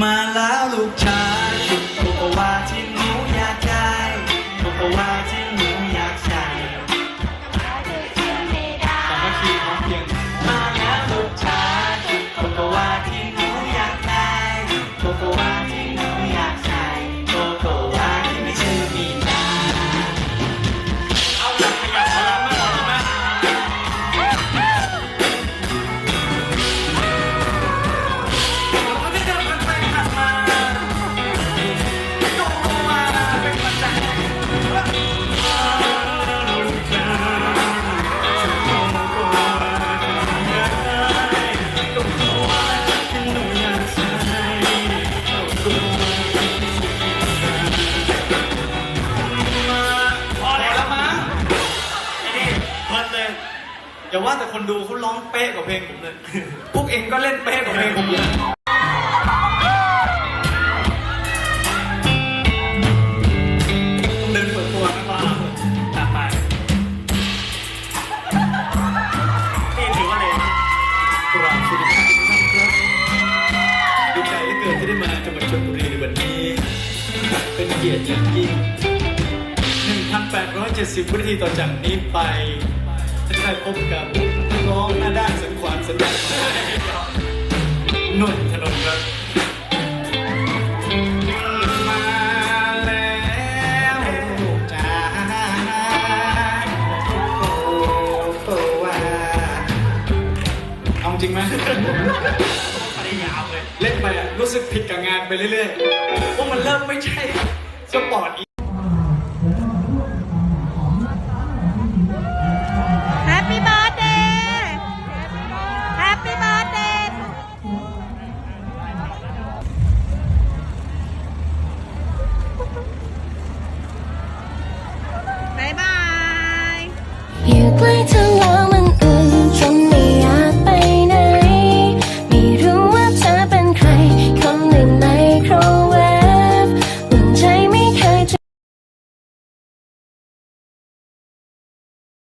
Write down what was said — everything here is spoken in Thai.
มาแล้วลูกชาย อย่าว่าแต่คนดูเขาร้องเป๊ะกว่าเพลงผมเลย พวกเองก็เล่นเป๊ะกว่าเพลงผมเลยต้องเดินเปิดตัวนะว่าตัดไปนี่ถือว่าเลยกราบสวัสดีครับทุกท่านครับดีใจเหลือเกินที่ได้มาจังหวัดชลบุรีในวันนี้ เป็นเกียรติอย่างยิ่ง 1,870วินาทีต่อจากนี้ไปจะ ได้พบกับน้องหน้าด้านสันขวานสัญญาณนนทนนครับมาแล้วจ้าโอ้โหว่าเอาจริงไหมไปยาวเลย เล่นไปอะรู้สึกผิดกับงานไปเรื่อยๆว่ามันเริ่มไม่ใช่ สปอร์ต